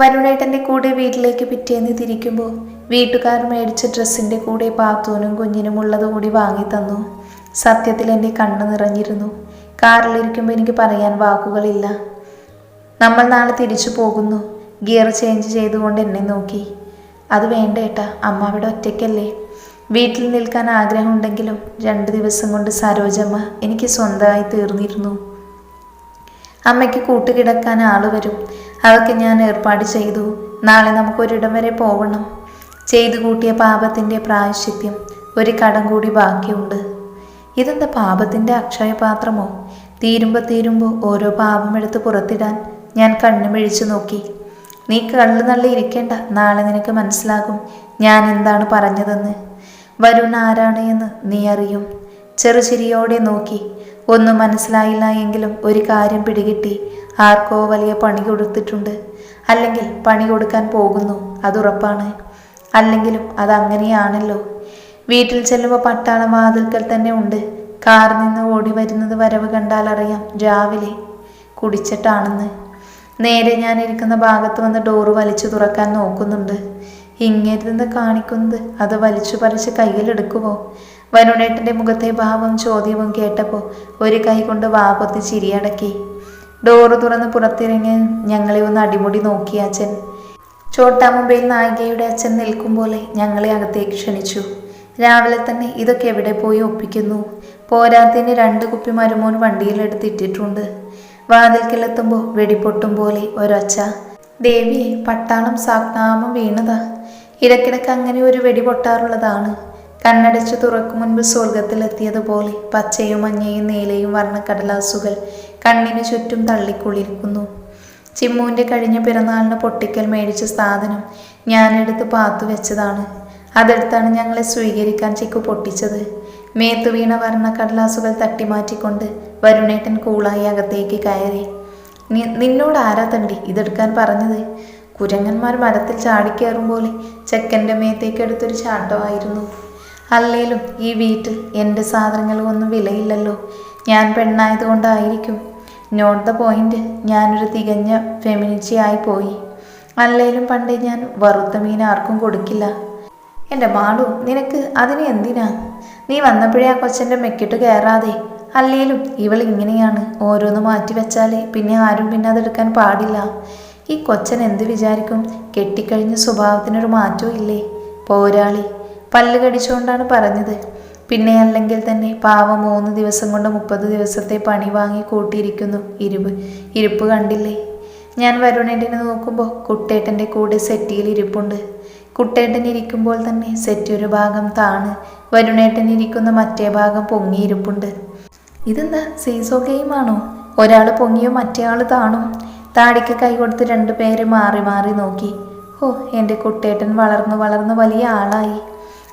വരുണേട്ടന്റെ കൂടെ വീട്ടിലേക്ക് പിറ്റേന്ന് തിരിക്കുമ്പോൾ വീട്ടുകാർ മേടിച്ച ഡ്രസ്സിന്റെ കൂടെ പാത്തൂനും കുഞ്ഞിനും ഉള്ളത് കൂടി വാങ്ങി തന്നു. സത്യത്തിൽ എന്റെ കണ്ണ് നിറഞ്ഞിരുന്നു. കാറിലിരിക്കുമ്പോൾ എനിക്ക് പറയാൻ വാക്കുകളില്ല. നമ്മൾ നാളെ തിരിച്ചു പോകുന്നു. ഗിയർ ചേഞ്ച് ചെയ്തുകൊണ്ട് എന്നെ നോക്കി. അത് വേണ്ട ഏട്ടാ അമ്മ അവിടെ ഒറ്റയ്ക്കല്ലേ? വീട്ടിൽ നിൽക്കാൻ ആഗ്രഹമുണ്ടെങ്കിലും രണ്ട് ദിവസം കൊണ്ട് സരോജമ്മ എനിക്ക് സ്വന്തമായി തീർന്നിരുന്നു. അമ്മയ്ക്ക് കൂട്ടുകിടക്കാൻ ആൾ വരും. അതൊക്കെ ഞാൻ ഏർപ്പാട് ചെയ്തു. നാളെ നമുക്കൊരിടം വരെ പോകണം. ചെയ്തു കൂട്ടിയ പാപത്തിന്റെ പ്രായശ്ചിത്യം ഒരു കടം കൂടി ബാക്കിയുണ്ട്. ഇതെന്താ പാപത്തിന്റെ അക്ഷയപാത്രമോ? തീരുമ്പോൾ തീരുമ്പോൾ ഓരോ പാപം എടുത്ത് പുറത്തിടാൻ ഞാൻ കണ്ണു മിഴിച്ചു നോക്കി. നീ കള്ളു നള്ളി ഇരിക്കേണ്ട. നാളെ നിനക്ക് മനസ്സിലാകും ഞാൻ എന്താണ് പറഞ്ഞതെന്ന്. വരുൺ ആരാണ് എന്ന് നീ അറിയും. ചെറുചിരിയോടെ നോക്കി. ഒന്നും മനസ്സിലായില്ല എങ്കിലും ഒരു കാര്യം പിടികിട്ടി. ആർക്കോ വലിയ പണി കൊടുത്തിട്ടുണ്ട്. അല്ലെങ്കിൽ പണി കൊടുക്കാൻ പോകുന്നു അതുറപ്പാണ് അല്ലെങ്കിലും അതങ്ങനെയാണല്ലോ വീട്ടിൽ ചെല്ലുമ്പോൾ പട്ടാളം വാതിൽക്കൽ തന്നെ ഉണ്ട്. കാറിൽ നിന്ന് ഓടി വരുന്നത് വരവ് കണ്ടാൽ അറിയാം രാവിലെ കുടിച്ചിട്ടാണെന്ന്. നേരെ ഞാനിരിക്കുന്ന ഭാഗത്ത് വന്ന് ഡോറ് വലിച്ചു തുറക്കാൻ നോക്കുന്നുണ്ട്. ഇങ്ങരുന്ന് കാണിക്കുന്നത് അത് വലിച്ചു പറിച്ച് കയ്യിലെടുക്കുമോ വരുണേട്ടന്റെ മുഖത്തെ ഭാവം ചോദ്യവും കേട്ടപ്പോൾ ഒരു കൈ കൊണ്ട് വാപൊത്തി ചിരിയടക്കി. ഡോറ് തുറന്ന് പുറത്തിറങ്ങി ഞങ്ങളെ ഒന്ന് അടിമുടി നോക്കി അച്ഛൻ. ചോട്ടാമുംബൈയിൽ നായികയുടെ അച്ഛൻ നിൽക്കും പോലെ ഞങ്ങളെ അകത്തേക്ക് ക്ഷണിച്ചു. രാവിലെ തന്നെ ഇതൊക്കെ എവിടെ പോയി ഒപ്പിക്കുന്നു? പോരാത്തിന് രണ്ട് കുപ്പി മരുമോൻ വണ്ടിയിലെടുത്ത് ഇട്ടിട്ടുണ്ട്. വാതിൽക്കലെത്തുമ്പോൾ വെടിപൊട്ടും പോലെ ഒരൊച്ച. ദേവിയെ പട്ടാളം സാഗ്നാമം വീണതാ. ഇടയ്ക്കിടയ്ക്ക് അങ്ങനെ ഒരു വെടി പൊട്ടാറുള്ളതാണ്. കണ്ണടച്ചു തുറക്കും മുൻപ് സ്വർഗത്തിലെത്തിയതുപോലെ പച്ചയും മഞ്ഞയും നീലയും വർണക്കടലാസുകൾ കണ്ണിന് ചുറ്റും തള്ളിക്കൊള്ളിരിക്കുന്നു ചിമ്മുവിന്റെ കഴിഞ്ഞ പിറന്നാളിന് പൊട്ടിക്കൽ മേടിച്ച സാധനം ഞാനെടുത്ത് പാത്തു വെച്ചതാണ്. അതെടുത്താണ് ഞങ്ങളെ സ്വീകരിക്കാൻ ചിക്കു പൊട്ടിച്ചത്. മേത്തു വീണ വർണ കടലാസുകൾ തട്ടിമാറ്റിക്കൊണ്ട് വരുണേട്ടൻ കൂളായി അകത്തേക്ക് കയറി. നിന്നോട് ആരാ തണ്ടി? ഇതെടുക്കാൻ പറഞ്ഞത്? കുരങ്ങന്മാർ മരത്തിൽ ചാടിക്കയറും പോലെ ചെക്കന്റെ മേത്തേക്ക് എടുത്തൊരു ചാട്ടമായിരുന്നു. അല്ലേലും ഈ വീട്ടിൽ എന്റെ സാധനങ്ങൾക്കൊന്നും വിലയില്ലല്ലോ. ഞാൻ പെണ്ണായതുകൊണ്ടായിരിക്കും നോട്ട് ദ പോയിന്റ് ഞാനൊരു തികഞ്ഞ ഫെമിനിറ്റി ആയി പോയി. അല്ലേലും പണ്ടേ ഞാൻ വറുത്ത മീൻ ആർക്കും കൊടുക്കില്ല. എന്റെ മാളു നിനക്ക് അതിന് എന്തിനാ? നീ വന്നപ്പോഴേ ആ കൊച്ചന്റെ മെക്കിട്ട് കയറാതെ. അല്ലേലും ഇവൾ ഇങ്ങനെയാണ്. ഓരോന്ന് മാറ്റി വെച്ചാലേ പിന്നെ ആരും പിന്നെ അതെടുക്കാൻ പാടില്ല. ഈ കൊച്ചൻ എന്ത് വിചാരിക്കും? കെട്ടിക്കഴിഞ്ഞ സ്വഭാവത്തിനൊരു മാറ്റവും ഇല്ലേ? പോരാളി പല്ല് കടിച്ചുകൊണ്ടാണ് പറഞ്ഞത്. പിന്നെ അല്ലെങ്കിൽ തന്നെ പാവം മൂന്ന് ദിവസം കൊണ്ട് മുപ്പത് ദിവസത്തെ പണി വാങ്ങി കൂട്ടിയിരിക്കുന്നു ഇരുപ്. ഇരിപ്പ് കണ്ടില്ലേ? ഞാൻ വരുണേട്ടനെ നോക്കുമ്പോൾ കുട്ടേട്ടന്റെ കൂടെ സെറ്റിയിൽ ഇരിപ്പുണ്ട്. കുട്ടേട്ടൻ ഇരിക്കുമ്പോൾ തന്നെ സെറ്റ് ഒരു ഭാഗം താണ്. വരുണേട്ടൻ ഇരിക്കുന്ന മറ്റേ ഭാഗം പൊങ്ങിയിരിപ്പുണ്ട്. ഇതെന്താ? സീസോ ഗെയിമാണോ ഒരാൾ പൊങ്ങിയോ മറ്റേ ആൾ താണും. താടിക്ക് കൈ കൊടുത്ത് രണ്ടു പേര് മാറി മാറി നോക്കി. ഓ എന്റെ കുട്ടേട്ടൻ വളർന്നു വളർന്ന് വലിയ ആളായി.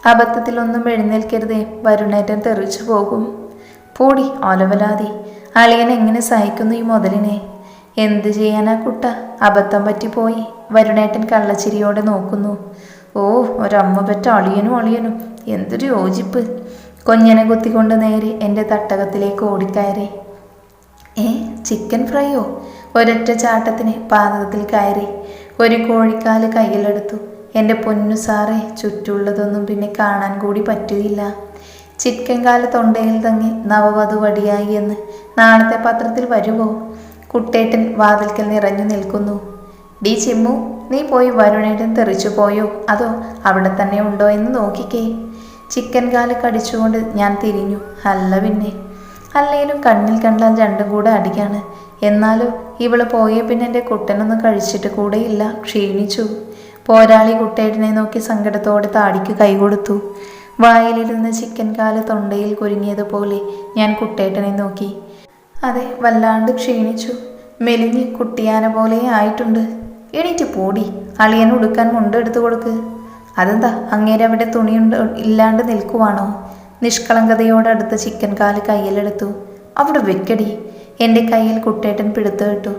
അബദ്ധത്തിലൊന്നും എഴുന്നേൽക്കരുതേ. വരുണേറ്റൻ തെറിച്ചു പോകും. പോടി ഒലവലാതി അളിയൻ എങ്ങനെ സഹിക്കുന്നു ഈ മുതലിനെ? എന്ത് ചെയ്യാനാ കുട്ട? അബദ്ധം പറ്റിപ്പോയി. വരുണേട്ടൻ കള്ളച്ചിരിയോടെ നോക്കുന്നു. ഓ ഒരമ്മ പറ്റ അളിയനും അളിയനും. എന്തൊരു യോജിപ്പ്. കൊഞ്ഞനെ കുത്തിക്കൊണ്ട് നേരെ എന്റെ തട്ടകത്തിലേക്ക് ഓടിക്കയറി. ഏ ചിക്കൻ ഫ്രൈയോ? ഒരൊറ്റ ചാട്ടത്തിന് പാതകത്തിൽ കയറി. ഒരു കോഴിക്കാൽ കയ്യിലെടുത്തു. എന്റെ പൊന്നു സാറേ ചുറ്റുള്ളതൊന്നും പിന്നെ കാണാൻ കൂടി പറ്റുകയില്ല. ചിക്കൻ കാൽ തൊണ്ടയിൽ തങ്ങി നവവധു വടിയായി എന്ന് നാളത്തെ പത്രത്തിൽ വരുമോ കുട്ടേട്ടൻ വാതിൽക്കൽ നിറഞ്ഞു നിൽക്കുന്നു. ഡി ചിമ്മു നീ പോയി വരുണേട്ടൻ തെറിച്ചു പോയോ? അതോ അവിടെ തന്നെ ഉണ്ടോ എന്ന് നോക്കിക്കേ. ചിക്കൻ കാൽ കടിച്ചുകൊണ്ട് ഞാൻ തിരിഞ്ഞു. അല്ല പിന്നെ. അല്ലേലും കണ്ണിൽ കണ്ടാൽ രണ്ടും കൂടെ അടിക്കാണ്. എന്നാലും ഇവൾ പോയ പിന്നെ എന്റെ കുട്ടനൊന്നും കഴിച്ചിട്ട് കൂടെയില്ല. ക്ഷീണിച്ചു. പോരാളി കുട്ടേട്ടനെ നോക്കി സങ്കടത്തോടെ താടിക്ക് കൈകൊടുത്തു വായിലിരുന്ന് ചിക്കൻ കാൽ തൊണ്ടയിൽ കുരുങ്ങിയതുപോലെ ഞാൻ കുട്ടേട്ടനെ നോക്കി. അതെ വല്ലാണ്ട് ക്ഷീണിച്ചു. മെലിഞ്ഞ് കുട്ടിയാന പോലെ ആയിട്ടുണ്ട്. എണീറ്റ് പോടി അളിയൻ ഉടുക്കാൻ മുണ്ട് എടുത്തു കൊടുക്ക്. അതെന്താ അങ്ങേരെ അവിടെ തുണിയുണ്ട് ഇല്ലാണ്ട് നിൽക്കുവാണോ? നിഷ്കളങ്കതയോടെ അടുത്ത് ചിക്കൻ കാൽ കയ്യിലെടുത്തു. അവിടെ വെക്കടി. എന്റെ കയ്യിൽ കുട്ടേട്ടൻ പിടുത്തുവിട്ടു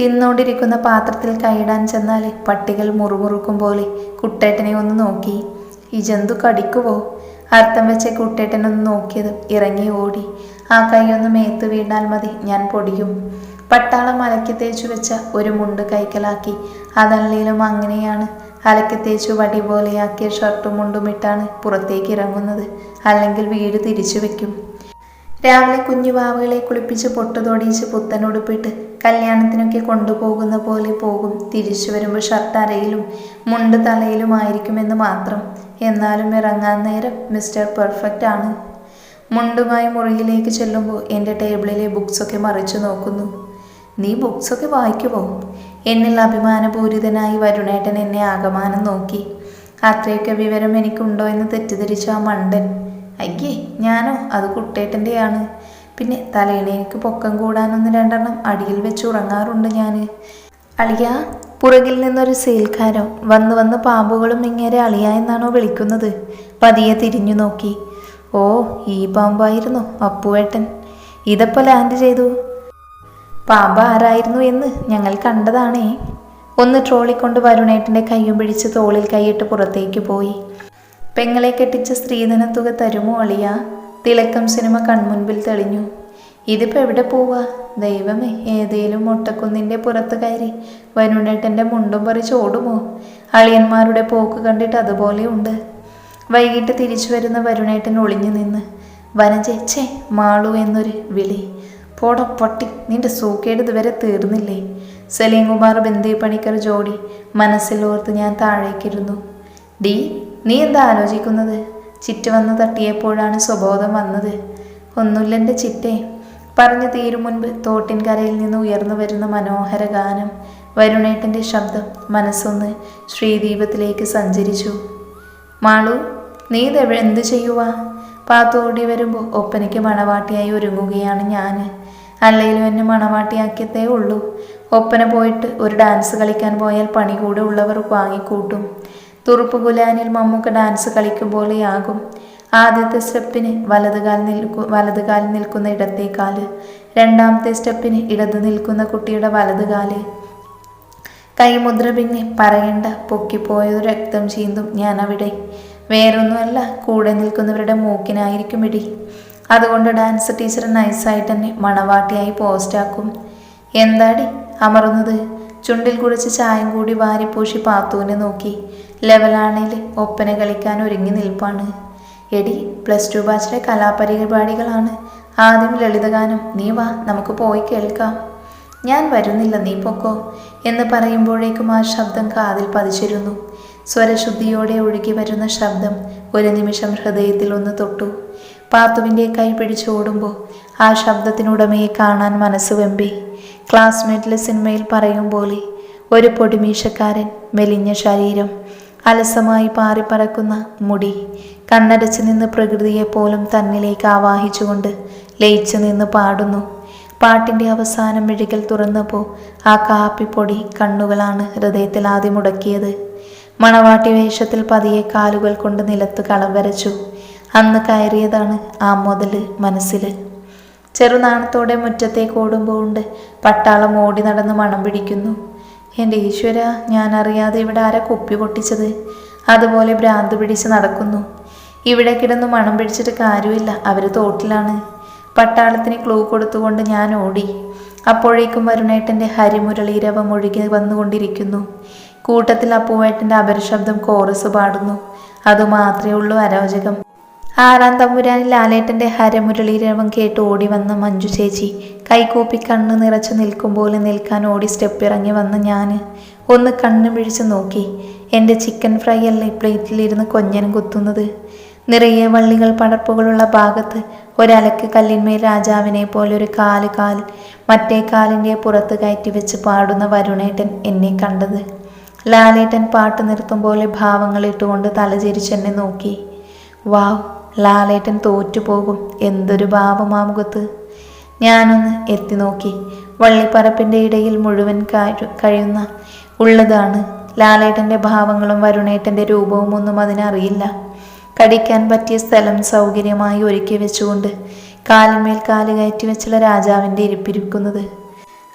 തിന്നോണ്ടിരിക്കുന്ന പാത്രത്തിൽ കൈയിടാൻ ചെന്നാൽ പട്ടികൾ മുറുമുറുക്കും പോലെ കുട്ടേട്ടനെ ഒന്ന് നോക്കി. ഈ ജന്തു കടിക്കുവോ? അർത്ഥം വെച്ച കുട്ടേട്ടനൊന്ന് നോക്കിയത് ഇറങ്ങി ഓടി. ആ കൈയൊന്ന് മേത്ത് വീണാൽ മതി ഞാൻ പൊടിയും. പട്ടാളം അലക്കി തേച്ചു വെച്ച ഒരു മുണ്ട് കൈക്കലാക്കി. അതല്ലേലും അങ്ങനെയാണ്. അലക്കി തേച്ചു വടി പോലെയാക്കിയ ഷർട്ടും മുണ്ടും ഇട്ടാണ് പുറത്തേക്ക് ഇറങ്ങുന്നത്. അല്ലെങ്കിൽ വീട് തിരിച്ചു വെക്കും. രാവിലെ കുഞ്ഞുവാവുകളെ കുളിപ്പിച്ച് പൊട്ടുതൊടിയിച്ച് പുത്തനുടുപ്പിട്ട് കല്യാണത്തിനൊക്കെ കൊണ്ടുപോകുന്ന പോലെ പോകും. തിരിച്ചു വരുമ്പോൾ ഷർട്ട് അരയിലും മുണ്ട് തലയിലുമായിരിക്കുമെന്ന് മാത്രം. എന്നാലും ഇറങ്ങാൻ നേരം മിസ്റ്റർ പെർഫെക്റ്റ് ആണ്. മുണ്ടുമായി മുറിയിലേക്ക് ചെല്ലുമ്പോൾ എന്റെ ടേബിളിലെ ബുക്സൊക്കെ മറിച്ചു നോക്കുന്നു. നീ ബുക്സൊക്കെ വായിക്കുമോ എന്നിൽ അഭിമാനപൂരിതനായി വരുണേട്ടൻ എന്നെ ആകമാനം നോക്കി. അത്രയൊക്കെ വിവരം എനിക്കുണ്ടോ? എന്ന് തെറ്റിദ്ധരിച്ച ആ മണ്ടൻ അയ്യേ ഞാനോ? അത് കുട്ടേട്ടന്റെയാണ്. പിന്നെ തലേണേക്ക് പൊക്കം കൂടാനൊന്ന് രണ്ടെണ്ണം അടിയിൽ വെച്ച് ഉറങ്ങാറുണ്ട് ഞാൻ അളിയ പുറകിൽ നിന്നൊരു സെയിൽക്കാരോ വന്ന് വന്ന് പാമ്പുകളും ഇങ്ങനെ അളിയ എന്നാണോ വിളിക്കുന്നത്? പതിയെ തിരിഞ്ഞു നോക്കി. ഓ ഈ പാമ്പായിരുന്നു അപ്പുവേട്ടൻ? ഇതപ്പോൾ ലാൻഡ് ചെയ്തു? പാമ്പ് ആരായിരുന്നു എന്ന് ഞങ്ങൾ കണ്ടതാണേ. ഒന്ന് ട്രോളിക്കൊണ്ട് വരുണേട്ടന്റെ കയ്യും പിടിച്ച് തോളിൽ കൈയിട്ട് പുറത്തേക്ക് പോയി. പെങ്ങളെ കെട്ടിച്ച സ്ത്രീധന തുക തരുമോ അളിയ? സിനിമ കൺമുൻപിൽ തെളിഞ്ഞു. ഇതിപ്പോ എവിടെ പോവാ? ദൈവമേ ഏതേലും മുട്ടക്കുന്നിന്റെ പുറത്ത് കയറി വരുണേട്ടന്റെ മുണ്ടും പറിച്ച് ഓടുമോ? അളിയന്മാരുടെ പോക്ക് കണ്ടിട്ട് അതുപോലെയുണ്ട് വൈകിട്ട് തിരിച്ചു വരുന്ന വരുണേട്ടൻ ഒളിഞ്ഞു നിന്ന് വനജേച്ചേ മാളു എന്നൊരു വിളി. പോട പൊട്ടി നിന്റെ സൂക്കേട് ഇതുവരെ തീർന്നില്ലേ? സലീം കുമാർ ബന്ദി പണിക്കർ ജോഡി മനസ്സിലോർത്ത് ഞാൻ താഴേക്കിരുന്നു. ഡി നീ എന്താ ആലോചിക്കുന്നത്? ചിറ്റ വന്ന് തട്ടിയപ്പോഴാണ് സ്വബോധം വന്നത്. ഒന്നുമില്ലെന്റെ ചിറ്റേ പറഞ്ഞു തീരും മുൻപ് തോട്ടിൻകരയിൽ നിന്ന് ഉയർന്നു വരുന്ന മനോഹര ഗാനം. വരുണേട്ടന്റെ ശബ്ദം മനസ്സൊന്ന് ശ്രീദീപത്തിലേക്ക് സഞ്ചരിച്ചു. മാളു നീ ഇത് എന്ത് ചെയ്യുവാ? പാത്തോടി വരുമ്പോൾ ഒപ്പനയ്ക്ക് മണവാട്ടിയായി ഒരുങ്ങുകയാണ് ഞാൻ അല്ലെങ്കിലും എന്നെ മണവാട്ടിയാക്കിയതേ ഉള്ളൂ. ഒപ്പന പോയിട്ട് ഒരു ഡാൻസ് കളിക്കാൻ പോയാൽ പണി കൂടെ ഉള്ളവർ വാങ്ങിക്കൂട്ടും. തുറുപ്പ് ഗുലാനിൽ മമ്മൂക്ക ഡാൻസ് കളിക്കും പോലെയാകും. ആദ്യത്തെ സ്റ്റെപ്പിന് വലതുകാൽ നിൽക്കു വലതുകാൽ നിൽക്കുന്ന ഇടത്തെ കാൽ രണ്ടാമത്തെ സ്റ്റെപ്പിന് ഇടത് നിൽക്കുന്ന കുട്ടിയുടെ വലതുകാൽ. കൈമുദ്ര പിന്നെ പറയണ്ട പൊക്കിപ്പോയത് രക്തം ചീന്തും ഞാൻ അവിടെ വേറൊന്നുമല്ല കൂടെ നിൽക്കുന്നവരുടെ മൂക്കിനായിരിക്കും ഇടി. അതുകൊണ്ട് ഡാൻസ് ടീച്ചർ നൈസായിട്ട് തന്നെ മണവാട്ടിയായി പോസ്റ്റാക്കും എന്താടി? അമർന്നത് ചുണ്ടിൽ കുടിച്ച് ചായം കൂടി വാരിപ്പൂശി പാത്തുവിനെ നോക്കി. ലെവലാണേൽ ഒപ്പന കളിക്കാൻ ഒരുങ്ങി നിൽപ്പാണ്. എടി പ്ലസ് ടു ബാച്ചിലെ കലാപരിപാടികളാണ്. ആദ്യം ലളിതഗാനം നീ വാ നമുക്ക് പോയി കേൾക്കാം. ഞാൻ വരുന്നില്ല നീ പൊക്കോ എന്ന് പറയുമ്പോഴേക്കും ആ ശബ്ദം കാതിൽ പതിച്ചിരുന്നു. സ്വരശുദ്ധിയോടെ ഒഴുകി വരുന്ന ശബ്ദം ഒരു നിമിഷം ഹൃദയത്തിൽ ഒന്ന് തൊട്ടു. പാത്തുവിന്റെ കൈ പിടിച്ചോടുമ്പോൾ ആ ശബ്ദത്തിനുടമയെ കാണാൻ മനസ്സ് വെമ്പി. ക്ലാസ്മേറ്റിലെ സിനിമയിൽ പറയും പോലെ ഒരു പൊടിമീശക്കാരൻ മെലിഞ്ഞ ശരീരം അലസമായി പാറിപ്പറക്കുന്ന മുടി കണ്ണടച്ച് നിന്ന് പ്രകൃതിയെ പോലും തന്നിലേക്ക് ആവാഹിച്ചുകൊണ്ട് ലയിച്ചു നിന്ന് പാടുന്നു. പാട്ടിന്റെ അവസാനം മിഴികൾ തുറന്നപ്പോൾ ആ കാപ്പിപ്പൊടി കണ്ണുകളാണ് ഹൃദയത്തിൽ ആദ്യം മുടക്കിയത്. മണവാട്ടി വേഷത്തിൽ പതിയെ കാലുകൾ കൊണ്ട് നിലത്ത് കളം വരച്ചു. അന്ന് കയറിയതാണ് ആ മുതൽ മനസ്സിൽ ചെറുനാണത്തോടെ മുറ്റത്തേക്ക് ഓടുമ്പോൾ ഉണ്ട് പട്ടാളം ഓടി നടന്ന് മണം പിടിക്കുന്നു. എന്റെ ഈശ്വര ഞാൻ അറിയാതെ ഇവിടെ ആരാ കുപ്പി പൊട്ടിച്ചത്? അതുപോലെ ഭ്രാന്ത് പിടിച്ച് നടക്കുന്നു. ഇവിടെ കിടന്ന് മണം പിടിച്ചിട്ട് കാര്യമില്ല അവർ തോട്ടിലാണ്. പട്ടാളത്തിന് ക്ലൂ കൊടുത്തുകൊണ്ട് ഞാൻ ഓടി. അപ്പോഴേക്കും വരുണേട്ടന്റെ ഹരിമുരളീരവം ഒഴുകി വന്നുകൊണ്ടിരിക്കുന്നു. കൂട്ടത്തിൽ അപ്പുവേട്ടന്റെ അപരശബ്ദം കോറസ് പാടുന്നു. അതുമാത്രമേ ഉള്ളൂ അരോചകം. ആറാം തമ്പുരാനിൽ ലാലേട്ടന്റെ ഹരമുരളീരവം കേട്ട് ഓടി വന്ന മഞ്ജു ചേച്ചി. കൈകൂപ്പി കണ്ണ് നിറച്ചു നിൽക്കും പോലെ നിൽക്കാൻ ഓടി സ്റ്റെപ്പ് ഇറങ്ങി വന്ന ഞാൻ ഒന്ന് കണ്ണ് പിഴിച്ച് നോക്കി. എന്റെ ചിക്കൻ ഫ്രൈ അല്ലേ പ്ലേറ്റിലിരുന്ന് കൊഞ്ഞനും കുത്തുന്നത്? നിറയെ വള്ളികൾ പടർപ്പുകളുള്ള ഭാഗത്ത് ഒരലക്ക് കല്ലിന്മേൽ രാജാവിനെ പോലെ ഒരു കാൽ കാൽ മറ്റേ കാലിന്റെ പുറത്ത് കയറ്റി വെച്ച് പാടുന്ന വരുണേട്ടൻ എന്നെ കണ്ടത്. ലാലേട്ടൻ പാട്ട് നിർത്തും പോലെ ഭാവങ്ങളിട്ടുകൊണ്ട് തലചെരിച്ചെന്നെ നോക്കി. വാവ് ലാലേട്ടൻ തോറ്റുപോകും എന്തൊരു ഭാവമാ മുഖത്ത്. ഞാനൊന്ന് എത്തി നോക്കി. വള്ളിപ്പറപ്പിന്റെ ഇടയിൽ മുഴുവൻ കഴി- കഴിയുന്ന ഉള്ളതാണ്. ലാലേട്ടന്റെ ഭാവങ്ങളും വരുണേട്ടന്റെ രൂപവും ഒന്നും അതിനറിയില്ല. കടിക്കാൻ പറ്റിയ സ്ഥലം സൗകര്യമായി ഒരുക്കി വെച്ചുകൊണ്ട് കാലിന്മേൽ കാൽ കയറ്റി വെച്ചുള്ള രാജാവിന്റെ ഇരിപ്പിരിക്കുന്നത്.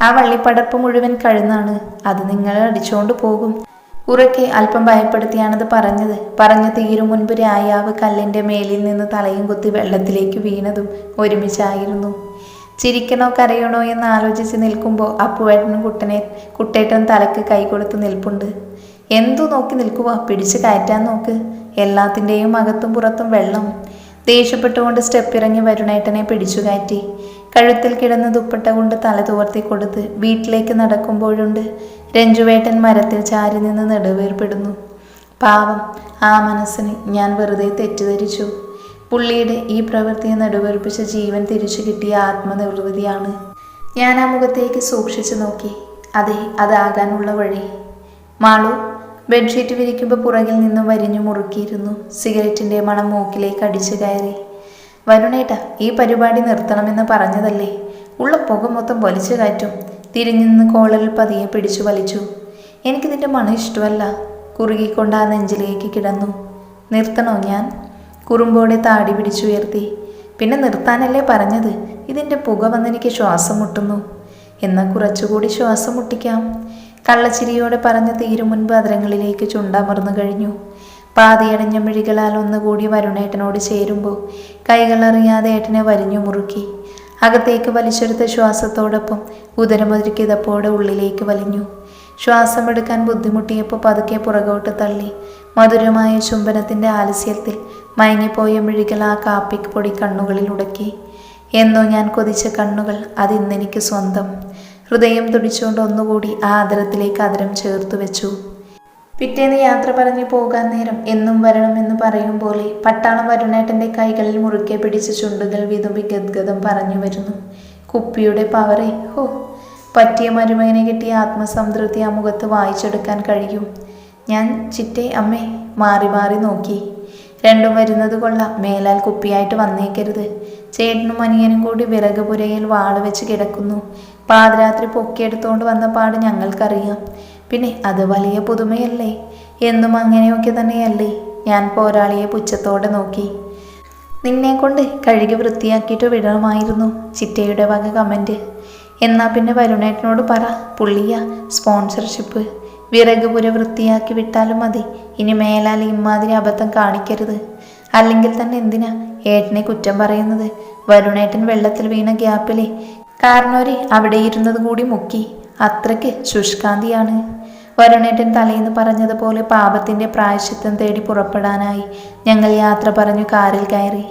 ആ വള്ളിപ്പടർപ്പ് മുഴുവൻ കഴുന്നാണ്. അത് നിങ്ങളെ അടിച്ചുകൊണ്ട് പോകും. ഉറക്കെ അല്പം ഭയപ്പെടുത്തിയാണത് പറഞ്ഞത്. പറഞ്ഞു തീരും മുൻപ് രായാവ് കല്ലിന്റെ മേലിൽ നിന്ന് തലയും കുത്തി വെള്ളത്തിലേക്ക് വീണതും ഒരുമിച്ചായിരുന്നു. ചിരിക്കണോ കരയണോ എന്ന് ആലോചിച്ച് നിൽക്കുമ്പോൾ അപ്പുവേട്ടനും കുട്ടനെ കുട്ടേട്ടൻ തലക്ക് കൈ കൊടുത്ത് നിൽപ്പുണ്ട്. എന്തു നോക്കി നിൽക്കുക പിടിച്ച് കയറ്റാൻ നോക്ക്. എല്ലാത്തിന്റെയും അകത്തും പുറത്തും വെള്ളം. ദേഷ്യപ്പെട്ടുകൊണ്ട് സ്റ്റെപ്പ് ഇറങ്ങി വരുണേട്ടനെ പിടിച്ചു കയറ്റി. കഴുത്തിൽ കിടന്ന് ദുപ്പട്ട കൊണ്ട് തല തോർത്തി കൊടുത്ത് വീട്ടിലേക്ക് നടക്കുമ്പോഴുണ്ട്. രഞ്ജുവേട്ടൻ മരത്തിൽ ചാരി നിന്ന് നെടുവേർപ്പെടുന്നു. പാവം ആ മനസ്സിന് ഞാൻ വെറുതെ തെറ്റിദ്ധരിച്ചു. പുള്ളിയുടെ ഈ പ്രവൃത്തിയെ നെടുവേർപ്പിച്ച ജീവൻ തിരിച്ചു കിട്ടിയ ആത്മനിർവൃതിയാണ്. ഞാൻ ആ മുഖത്തേക്ക് സൂക്ഷിച്ചു നോക്കി. അതെ അതാകാനുള്ള വഴി. മാളു ബെഡ്ഷീറ്റ് വിരിക്കുമ്പോൾ പുറകിൽ നിന്നും വരിഞ്ഞു മുറുക്കിയിരുന്നു. സിഗരറ്റിന്റെ മണം മൂക്കിലേക്ക് അടിച്ചു കയറി. വരുണേട്ട ഈ പരിപാടി നിർത്തണമെന്ന് പറഞ്ഞതല്ലേ? ഉള്ള പുക മൊത്തം വലിച്ചു കയറ്റും. തിരിഞ്ഞു നിന്ന് കോളൽ പതിയെ പിടിച്ചു വലിച്ചു. എനിക്കിതിന്റെ മണം ഇഷ്ടമല്ല. കുറുകിക്കൊണ്ട് ആ നെഞ്ചിലേക്ക് കിടന്നു. നിർത്തണോ ഞാൻ കുറുമ്പോടെ താടി പിടിച്ചുയർത്തി. പിന്നെ നിർത്താനല്ലേ പറഞ്ഞത്? ഇതിന്റെ പുക വന്നെനിക്ക് ശ്വാസം മുട്ടുന്നു. എന്നാൽ കുറച്ചുകൂടി ശ്വാസം മുട്ടിക്കാം കള്ളച്ചിരിയോടെ പറഞ്ഞ തീരു മുൻപ് അതിരങ്ങളിലേക്ക് ചുണ്ടമർന്നു കഴിഞ്ഞു. പാതിയടഞ്ഞ മിഴികളാൽ ഒന്നുകൂടി വരുണേട്ടനോട് ചേരുമ്പോൾ കൈകളറിയാതെ ഏട്ടനെ വരിഞ്ഞു മുറുക്കി. അകത്തേക്ക് വലിച്ചെടുത്ത ശ്വാസത്തോടൊപ്പം ഉദരമൊരുക്കിയതപ്പോടെ ഉള്ളിലേക്ക് വലിഞ്ഞു. ശ്വാസമെടുക്കാൻ ബുദ്ധിമുട്ടിയപ്പോൾ പതുക്കെ പുറകോട്ട് തള്ളി. മധുരമായ ചുംബനത്തിന്റെ ആലസ്യത്തിൽ മയങ്ങിപ്പോയ മിഴികൾ ആ കാപ്പിക്ക് പൊടി കണ്ണുകളിൽ ഉടക്കി. എന്നോ ഞാൻ കൊതിച്ച കണ്ണുകൾ അതിന്നെനിക്ക് സ്വന്തം. ഹൃദയം തുടിച്ചുകൊണ്ട് ഒന്നുകൂടി ആ ആദരത്തിലേക്ക് ആദരം ചേർത്തു വെച്ചു. പിറ്റേന്ന് യാത്ര പറഞ്ഞു പോകാൻ നേരം എന്നും വരണമെന്ന് പറയും പോലെ പട്ടാളം വരുണേട്ടന്റെ കൈകളിൽ മുറുക്കെ പിടിച്ച ചുണ്ടുകൾ വിതുമ്പി ഗദ്ഗതം പറഞ്ഞു വരുന്നു. കുപ്പിയുടെ പവറേ ഹോ പറ്റിയ മരുമകനെ കിട്ടിയ ആത്മസംതൃപ്തി ആ മുഖത്ത് വായിച്ചെടുക്കാൻ കഴിയും. ഞാൻ ചിറ്റേ അമ്മേ മാറി മാറി നോക്കി. രണ്ടും വരുന്നത് കൊള്ളാം മേലാൽ കുപ്പിയായിട്ട് വന്നേക്കരുത്. ചേട്ടനും അനിയനും കൂടി വിറക് പുരയിൽ വാൾ വെച്ച് കിടക്കുന്നു. പാതിരാത്രി പൊക്കിയെടുത്തുകൊണ്ട് വന്ന പാട് ഞങ്ങൾക്കറിയാം. പിന്നെ അത് വലിയ പുതുമയല്ലേ? എന്നും അങ്ങനെയൊക്കെ തന്നെയല്ലേ? ഞാൻ പോരാളിയെ പുച്ഛത്തോടെ നോക്കി. നിന്നെ കൊണ്ട് കഴുകി വൃത്തിയാക്കിയിട്ട് വിടണമായിരുന്നു ചിറ്റയുടെ വക കമന്റ് എന്നാൽ പിന്നെ വരുണേട്ടനോട് പറ പുള്ളിയ സ്പോൺസർഷിപ്പ് വിറക് പുര വൃത്തിയാക്കി വിട്ടാലും മതി. ഇനി മേലാൽ ഇമ്മാതിരി അബദ്ധം കാണിക്കരുത്. അല്ലെങ്കിൽ തന്നെ എന്തിനാ ഏട്ടനെ കുറ്റം പറയുന്നത്? വരുണേട്ടൻ വെള്ളത്തിൽ വീണ ഗ്യാപ്പിലെ കാരണവര് അവിടെ ഇരുന്നത് കൂടി മുക്കി. അത്രയ്ക്ക് ശുഷ്കാന്തിയാണ്. വരുണേട്ടൻ തലേന്ന് പറഞ്ഞതുപോലെ പാപത്തിന്റെ പ്രായശ്ചിത്തം തേടി പുറപ്പെടാനായി ഞങ്ങൾ യാത്ര പറഞ്ഞു കാറിൽ കയറി.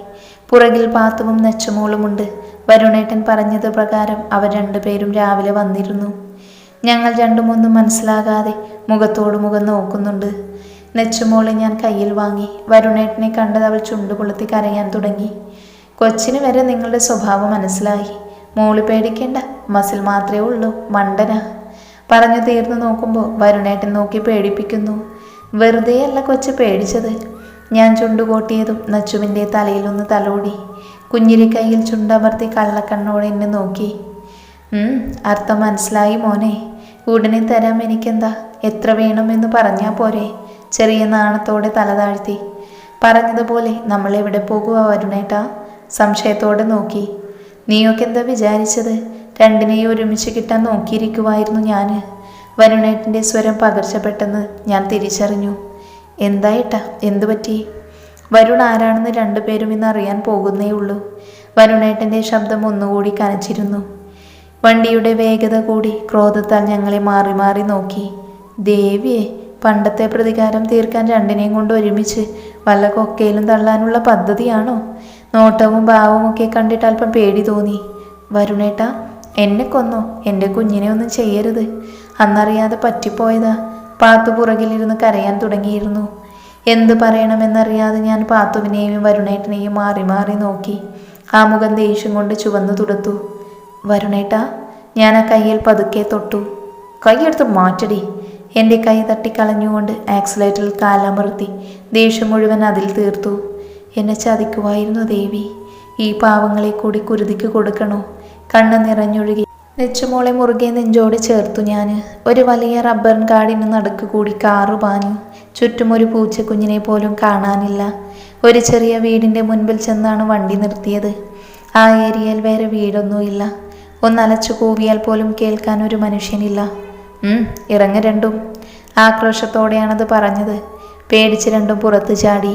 പുറകിൽ പാത്തുവും നെച്ചമോളുമുണ്ട് വരുണേട്ടൻ പറഞ്ഞത് പ്രകാരം അവർ രണ്ടുപേരും രാവിലെ വന്നിരുന്നു. ഞങ്ങൾ രണ്ടും ഒന്നും മനസ്സിലാകാതെ മുഖത്തോട് മുഖം നോക്കുന്നുണ്ട്. നെച്ചുമോളെ ഞാൻ കയ്യിൽ വാങ്ങി. വരുണേട്ടനെ കണ്ടത് അവൾ ചുണ്ടുപൊളുത്തി കരയാൻ തുടങ്ങി. കൊച്ചിന് വരെ നിങ്ങളുടെ സ്വഭാവം മനസ്സിലായി. മോൾ പേടിക്കേണ്ട. മസിൽ മാത്രമേ ഉള്ളൂ. മണ്ടന പറഞ്ഞു തീർന്നു നോക്കുമ്പോൾ വരുണേട്ടൻ നോക്കി പേടിപ്പിക്കുന്നു. വെറുതെ അല്ല കൊച്ചു പേടിച്ചത്. ഞാൻ ചുണ്ടുകൂട്ടിയതും നച്ചുവിന്റെ തലയിലൊന്ന് തലോടി. കുഞ്ഞിരി കയ്യിൽ ചുണ്ടമർത്തി കള്ളക്കണ്ണോടെ എന്നെ നോക്കി. "ഉം, അർത്ഥം മനസ്സിലായി മോനെ. ഉടനെ തരാം എനിക്കെന്താ? എത്ര വേണമെന്ന് പറഞ്ഞാൽ പോരെ. ചെറിയ നാണത്തോടെ തല താഴ്ത്തി. പറഞ്ഞതുപോലെ നമ്മൾ എവിടെ പോകുക വരുണേട്ടാ? സംശയത്തോടെ നോക്കി. നീയൊക്കെ എന്താ വിചാരിച്ചത്? രണ്ടിനെയും ഒരുമിച്ച് കിട്ടാൻ നോക്കിയിരിക്കുമായിരുന്നു ഞാൻ വരുണേട്ടന്റെ സ്വരം പകർച്ചപ്പെട്ടെന്ന് ഞാൻ തിരിച്ചറിഞ്ഞു. എന്തായിട്ടാ എന്തു പറ്റി? വരുൺ ആരാണെന്ന് രണ്ടുപേരും ഇന്ന് അറിയാൻ പോകുന്നേ ഉള്ളൂ. വരുണേട്ടന്റെ ശബ്ദം ഒന്നുകൂടി കനച്ചിരുന്നു. വണ്ടിയുടെ വേഗത കൂടി ക്രോധത്താൽ ഞങ്ങളെ മാറി മാറി നോക്കി. ദേവിയെ പണ്ടത്തെ പ്രതികാരം തീർക്കാൻ രണ്ടിനെയും കൊണ്ട് ഒരുമിച്ച് വല്ല കൊക്കയിലും തള്ളാനുള്ള പദ്ധതിയാണോ? നോട്ടവും ഭാവവും ഒക്കെ കണ്ടിട്ട് അല്പം പേടി തോന്നി. വരുണേട്ട എന്നെ കൊന്നോ? എന്റെ കുഞ്ഞിനെ ഒന്നും ചെയ്യരുത്. അന്നറിയാതെ പറ്റിപ്പോയതാ. പാത്തു പുറകിലിരുന്ന് കരയാൻ തുടങ്ങിയിരുന്നു. എന്ത് പറയണമെന്നറിയാതെ ഞാൻ പാത്തുവിനെയും വരുണേട്ടനെയും മാറി മാറി നോക്കി. ആ മുഖം ദേഷ്യം കൊണ്ട് ചുവന്നു തുടുത്തു. വരുണേട്ട ഞാൻ ആ കയ്യിൽ പതുക്കെ തൊട്ടു. കൈയെടുത്ത് മാറ്റടി. എന്റെ കൈ തട്ടിക്കളഞ്ഞുകൊണ്ട് ആക്സിലേറ്ററിൽ കാലമർത്തി ദേഷ്യം മുഴുവൻ അതിൽ തീർത്തു. എന്നെ ചതിക്കുമായിരുന്നു ദേവി. ഈ പാവങ്ങളെ കൂടി കുരുതിക്ക് കൊടുക്കണോ? കണ്ണ് നിറഞ്ഞൊഴുകി. നെച്ചുമോളെ മുറുകെ നെഞ്ചോട് ചേർത്തു ഞാൻ ഒരു വലിയ റബ്ബർ കാടിന് നടുക്ക് കൂടി കാറു പാഞ്ഞു. ചുറ്റും ഒരു പൂച്ചക്കുഞ്ഞിനെ പോലും കാണാനില്ല. ഒരു ചെറിയ വീടിന്റെ മുൻപിൽ ചെന്നാണ് വണ്ടി നിർത്തിയത്. ആ ഏരിയയിൽ വേറെ വീടൊന്നുമില്ല. ഒന്നലച്ചു കൂവിയാൽ പോലും കേൾക്കാൻ ഒരു മനുഷ്യനില്ല. ഇറങ്ങ രണ്ടും. ആക്രോശത്തോടെയാണത് പറഞ്ഞത്. പേടിച്ച് രണ്ടും പുറത്തു ചാടി.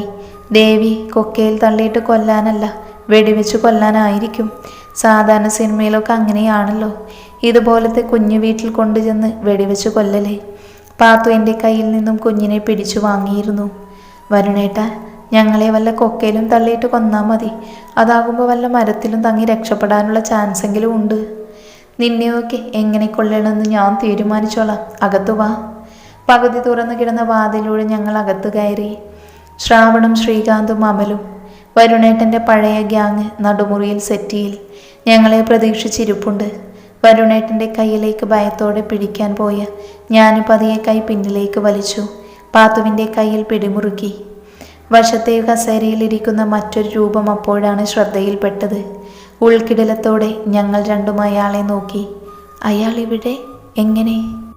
ദേവി കൊക്കയിൽ തള്ളിയിട്ട് കൊല്ലാനല്ല വെടിവെച്ച് കൊല്ലാനായിരിക്കും. സാധാരണ സിനിമയിലൊക്കെ അങ്ങനെയാണല്ലോ. ഇതുപോലത്തെ കുഞ്ഞു വീട്ടിൽ കൊണ്ടുചെന്ന് വെടിവെച്ച് കൊല്ലലേ. പാത്തു എന്റെ കയ്യിൽ നിന്നും കുഞ്ഞിനെ പിടിച്ചു വാങ്ങിയിരുന്നു. വരുണേട്ട ഞങ്ങളെ വല്ല കൊക്കയിലും തള്ളിയിട്ട് കൊന്നാൽ മതി. അതാകുമ്പോൾ വല്ല മരത്തിലും തങ്ങി രക്ഷപ്പെടാനുള്ള ചാൻസെങ്കിലും ഉണ്ട്. നിന്നെയൊക്കെ എങ്ങനെ കൊള്ളണമെന്ന് ഞാൻ തീരുമാനിച്ചോളാം. അകത്തു വാ. പകുതി തുറന്നു കിടന്ന വാതിലൂടെ ഞങ്ങൾ അകത്തു കയറി. ശ്രാവണും ശ്രീകാന്തും അമലും. വരുണേട്ടന്റെ പഴയ ഗ്യാങ് നടുമുറിയിൽ സെറ്റിയിൽ. ഞങ്ങളെ പ്രതീക്ഷിച്ചിരിപ്പുണ്ട്. വരുണേട്ടന്റെ കയ്യിലേക്ക് ഭയത്തോടെ പിടിക്കാൻ പോയ ഞാൻ പതിയെ കൈ പിന്നിലേക്ക് വലിച്ചു. പാത്തുവിന്റെ കയ്യിൽ പിടിമുറുക്കി. വശത്തെ കസേരയിലിരിക്കുന്ന മറ്റൊരു രൂപം അപ്പോഴാണ് ശ്രദ്ധയിൽപ്പെട്ടത്. ഉൾക്കിടലത്തോടെ ഞങ്ങൾ രണ്ടും അയാളെ നോക്കി. അയാൾ ഇവിടെ? എങ്ങനെ?